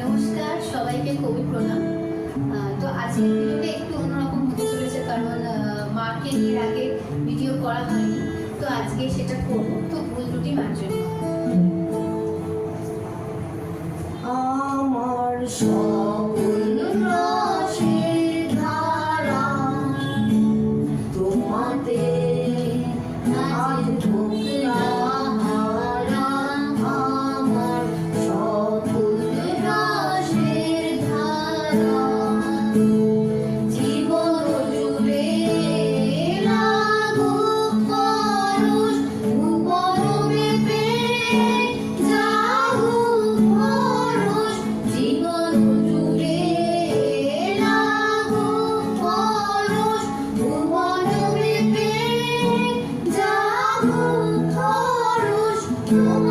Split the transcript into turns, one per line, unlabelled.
নমস্কার, সবাইকে কবি প্রণাম। তো আজকের ভিডিওটা একটু অন্যরকম হতে চলেছে কারণ মাকে এর আগে ভিডিও করা হয়নি। তো আজকে সেটা করব। তো ভুল দুটি মার্জন
আমার সকল আজ ঢোকলা Thank you.